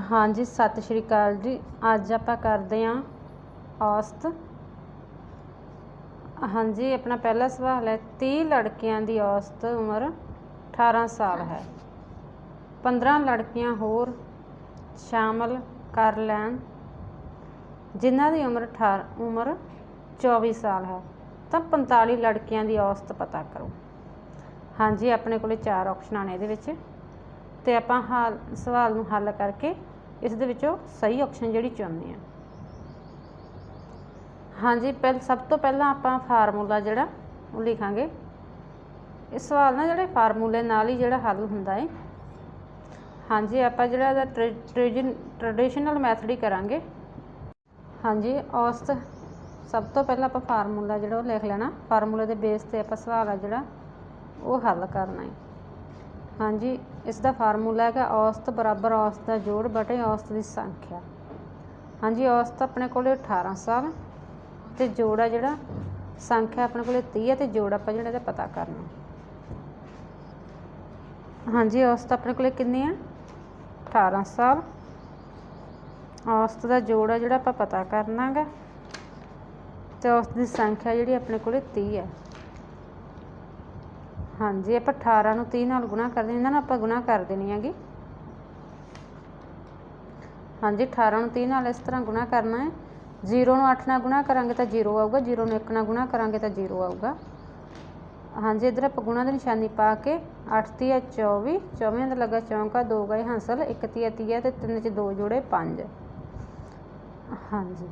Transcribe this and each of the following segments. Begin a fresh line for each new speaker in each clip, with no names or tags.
ਹਾਂਜੀ, ਸਤਿ ਸ਼੍ਰੀ ਅਕਾਲ ਜੀ। ਅੱਜ ਆਪਾਂ ਕਰਦੇ ਹਾਂ ਔਸਤ ਹਾਂਜੀ, ਆਪਣਾ ਪਹਿਲਾ ਸਵਾਲ ਹੈ 30 ਲੜਕੀਆਂ ਦੀ ਔਸਤ ਉਮਰ 18 ਸਾਲ ਹੈ। 15 ਲੜਕੀਆਂ ਹੋਰ ਸ਼ਾਮਲ ਕਰ ਲੈਣ, ਜਿਨ੍ਹਾਂ ਦੀ ਉਮਰ 18 ਉਮਰ 24 ਸਾਲ ਹੈ। ਤਾਂ 45 ਲੜਕੀਆਂ ਦੀ ਔਸਤ ਪਤਾ ਕਰੋ। ਹਾਂਜੀ, ਆਪਣੇ ਕੋਲੇ ਚਾਰ ਆਪਸ਼ਨਾਂ ਨੇ ਇਹਦੇ ਵਿੱਚ। ਤੇ ਆਪਾਂ ਹਾਲ, ਸਵਾਲ ਨੂੰ ਹੱਲ ਕਰਕੇ ਇਸ ਦੇ ਵਿੱਚੋਂ ਸਹੀ ਆਪਸ਼ਨ ਜਿਹੜੀ ਚੁਣਨੀ ਆ। ਹਾਂਜੀ, ਪਹਿਲ, ਸਭ ਤੋਂ ਪਹਿਲਾਂ ਆਪਾਂ ਫਾਰਮੂਲਾ ਜਿਹੜਾ, ਉਹ ਲਿਖਾਂਗੇ। ਇਸ ਸਵਾਲ ਨਾਲ ਜਿਹੜੇ ਫਾਰਮੂਲੇ ਨਾਲ ਹੀ ਜਿਹੜਾ ਹੱਲ ਹੁੰਦਾ ਹੈ ਹਾਂਜੀ, ਆਪਾਂ ਜਿਹੜਾ ਇਹਦਾ ਟ੍ਰੈਡੀਸ਼ਨਲ ਮੈਥਡ ਹੀ ਕਰਾਂਗੇ। ਹਾਂਜੀ ਔਸਤ ਸਭ ਤੋਂ ਪਹਿਲਾਂ ਆਪਾਂ ਫਾਰਮੂਲਾ ਜਿਹੜਾ ਉਹ ਲਿਖ ਲੈਣਾ। ਫਾਰਮੂਲੇ ਦੇ ਬੇਸ ਤੇ ਆਪਾਂ ਸਵਾਲ ਆ ਜਿਹੜਾ, ਉਹ ਹੱਲ ਕਰਨਾ ਹੈ ਹਾਂਜੀ ਇਸ ਦਾ ਫਾਰਮੂਲਾ ਹੈਗਾ ਔਸਤ ਬਰਾਬਰ ਔਸਤ ਦਾ ਜੋੜ ਬਟੇ ਔਸਤ ਦੀ ਸੰਖਿਆ। ਹਾਂਜੀ, ਔਸਤ ਆਪਣੇ ਕੋਲੇ 18 ਸਾਲ ਤੇ ਜੋੜ ਆ ਜਿਹੜਾ, ਸੰਖਿਆ ਆਪਣੇ ਕੋਲੇ 30 ਹੈ ਤੇ ਜੋੜ ਆਪਾਂ ਜਿਹੜਾ ਇਹਦਾ ਪਤਾ ਕਰਨਾ। ਹਾਂਜੀ, ਔਸਤ ਆਪਣੇ ਕੋਲੇ ਕਿੰਨੀ ਹੈ 18 ਸਾਲ। ਔਸਤ ਦਾ ਜੋੜ ਆ ਜਿਹੜਾ ਆਪਾਂ ਪਤਾ ਕਰਨਾ ਹੈਗਾ ਤੇ ਔਸਤ ਦੀ ਸੰਖਿਆ ਜਿਹੜੀ ਆਪਣੇ ਕੋਲੇ 30 ਹੈ ਹਾਂਜੀ, ਆਪਾਂ 18 ਨੂੰ 30 ਨਾਲ ਗੁਣਾ ਕਰਦੇ ਇਹਨਾਂ ਨਾਲ ਆਪਾਂ ਗੁਣਾ ਕਰ ਦੇਣੀ ਹੈਗੀ। ਹਾਂਜੀ 18 ਨੂੰ 30 ਨਾਲ ਇਸ ਤਰ੍ਹਾਂ ਗੁਣਾ ਕਰਨਾ ਹੈ। 0 ਨੂੰ 8 ਨਾਲ ਗੁਣਾ ਕਰਾਂਗੇ ਤਾਂ 0 ਆਊਗਾ 0 ਨੂੰ 1 ਨਾਲ ਗੁਣਾ ਕਰਾਂਗੇ ਤਾਂ 0 ਆਊਗਾ। ਹਾਂਜੀ, ਇਧਰ ਆਪਾਂ ਗੁਣਾ ਦੀ ਨਿਸ਼ਾਨੀ ਪਾ ਕੇ 8 ਤੀਆ 24 24 ਦਾ ਲੱਗਾ ਚੌਂਕਾ, ਦੋ ਗਏ ਹਾਸਲ 1 ਤੀਆ 30 ਤੇ ਤਿੰਨ ਚ ਦੋ ਜੋੜੇ ਪੰਜ। ਹਾਂਜੀ।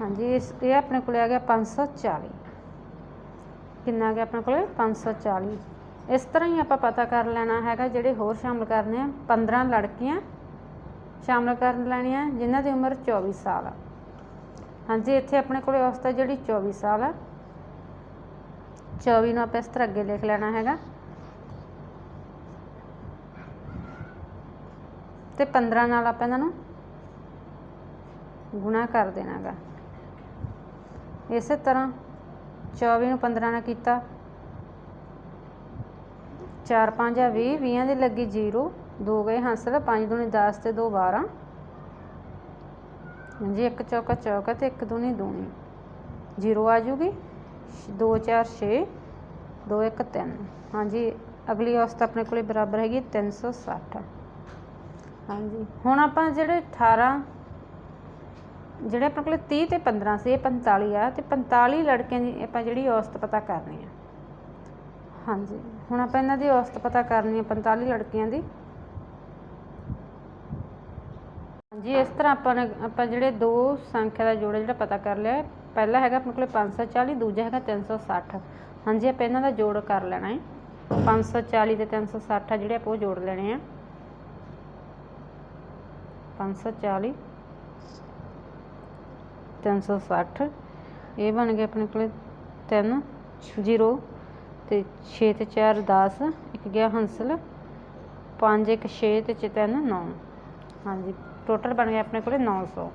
ਹਾਂਜੀ, ਇਸ, ਇਹ ਆਪਣੇ ਕੋਲ ਆ ਗਿਆ 540 ਕਿੰਨਾ ਆ ਗਿਆ ਆਪਣੇ ਕੋਲੇ? 540 ਇਸ ਤਰ੍ਹਾਂ ਹੀ ਆਪਾਂ ਪਤਾ ਕਰ ਲੈਣਾ ਹੈਗਾ ਜਿਹੜੇ ਹੋਰ ਸ਼ਾਮਲ ਕਰਨੇ ਆ। 15 ਲੜਕੀਆਂ ਸ਼ਾਮਲ ਕਰ ਲੈਣੀਆਂ, ਜਿਨ੍ਹਾਂ ਦੀ ਉਮਰ 24 ਸਾਲ ਆ। ਹਾਂਜੀ, ਇੱਥੇ ਆਪਣੇ ਕੋਲੇ ਔਸਤ ਹੈ ਜਿਹੜੀ 24 ਸਾਲ ਆ। 24 ਨੂੰ ਆਪਾਂ ਇਸ ਤਰ੍ਹਾਂ ਅੱਗੇ ਲਿਖ ਲੈਣਾ ਹੈਗਾ। ਤੇ 15 ਨਾਲ ਆਪਾਂ ਇਹਨਾਂ ਨੂੰ ਗੁਣਾ ਕਰ ਦੇਣਾਗਾ। ਇਸੇ ਤਰ੍ਹਾਂ 24 ਨੂੰ 15 ਨਾਲ ਕੀਤਾ। 4 5 ਆ 20 20 ਦੀ ਲੱਗੀ 0 2 ਗਏ ਹਾਸਲ 5 ਦੂਣੀ 10 ਤੇ 2 12 ਹਾਂਜੀ, ਇੱਕ ਚੌਕਾ ਚੌਕਾ ਤੇ ਇੱਕ ਦੂਣੀ ਦੂਣੀ। 0 ਆ ਜੂਗੀ। 2 4 6 2 1 3 ਹਾਂਜੀ, ਅਗਲੀ ਔਸਤ ਆਪਣੇ ਕੋਲੇ ਬਰਾਬਰ ਹੈਗੀ 360 ਹਾਂਜੀ, ਹੁਣ ਆਪਾਂ ਜਿਹੜੇ 18 ਜਿਹੜੇ ਆਪਣੇ ਕੋਲ 30 ਤੇ 15 ਸੀ, ਇਹ 45 ਆ ਤੇ 45 ਲੜਕਿਆਂ ਦੀ ਆਪਾਂ ਜਿਹੜੀ ਔਸਤ ਪਤਾ ਕਰਨੀ ਆ। ਹਾਂਜੀ, ਹੁਣ ਆਪਾਂ ਇਹਨਾਂ ਦੀ ਔਸਤ ਪਤਾ ਕਰਨੀ ਆ 45 ਲੜਕੀਆਂ ਦੀ। ਹਾਂਜੀ, ਇਸ ਤਰ੍ਹਾਂ ਆਪਾਂ ਨੇ, ਆਪਾਂ ਜਿਹੜੇ ਦੋ ਸੰਖਿਆ ਦਾ ਜੋੜ ਜਿਹੜਾ ਪਤਾ ਕਰ ਲਿਆ, ਪਹਿਲਾ ਹੈਗਾ ਆਪਣੇ ਕੋਲੇ 540 ਦੂਜਾ ਹੈਗਾ 360 ਹਾਂਜੀ, ਆਪਾਂ ਇਹਨਾਂ ਦਾ ਜੋੜ ਕਰ ਲੈਣਾ ਹੈ 540 ਤੇ 360 ਆ, ਜਿਹੜੇ ਆਪਾਂ ਉਹ ਜੋੜ ਲੈਣੇ ਆ। 540 360 ਇਹ ਬਣ ਗਏ ਆਪਣੇ ਕੋਲੇ 3 0 ਤੇ 6 ਤੇ 4 10 ਇੱਕ ਗਿਆ ਹੰਸਲ 5 ਇੱਕ 6 ਤੇ 3 9 ਹਾਂਜੀ, ਟੋਟਲ ਬਣ ਗਿਆ ਆਪਣੇ ਕੋਲੇ 900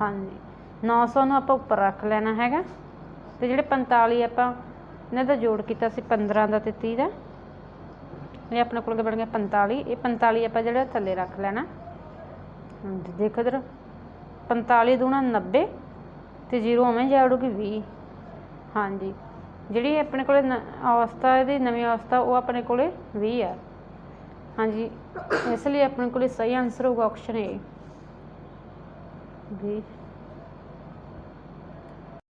ਹਾਂਜੀ 900 ਨੂੰ ਆਪਾਂ ਉੱਪਰ ਰੱਖ ਲੈਣਾ ਹੈਗਾ ਤੇ ਜਿਹੜੇ 45 ਆਪਾਂ ਇਹਨਾਂ ਦਾ ਜੋੜ ਕੀਤਾ ਸੀ 15 ਦਾ ਤੇ 30 ਦਾ, ਇਹ ਆਪਣੇ ਕੋਲ ਬਣ ਗਿਆ 45 ਇਹ 45 ਆਪਾਂ ਜਿਹੜਾ ਥੱਲੇ ਰੱਖ ਲੈਣਾ। ਹਾਂਜੀ, ਦੇਖੋ ਇਧਰ। 45 ਦੂਣਾ 90 ਤੇ 0 ਉਵੇਂ ਜਾ ਜਾੜੂਗੀ 20 ਹਾਂਜੀ। ਜਿਹੜੀ ਆਪਣੇ ਕੋਲੇ ਅਵਸਥਾ, ਇਹਦੀ ਨਵੀਂ ਅਵਸਥਾ, ਉਹ ਆਪਣੇ ਕੋਲੇ 20 ਆ। ਹਾਂਜੀ। ਇਸ ਲਈ ਆਪਣੇ ਕੋਲੇ ਸਹੀ ਆਨਸਰ ਹੋਊਗਾ ਆਪਸ਼ਨ ਏ 20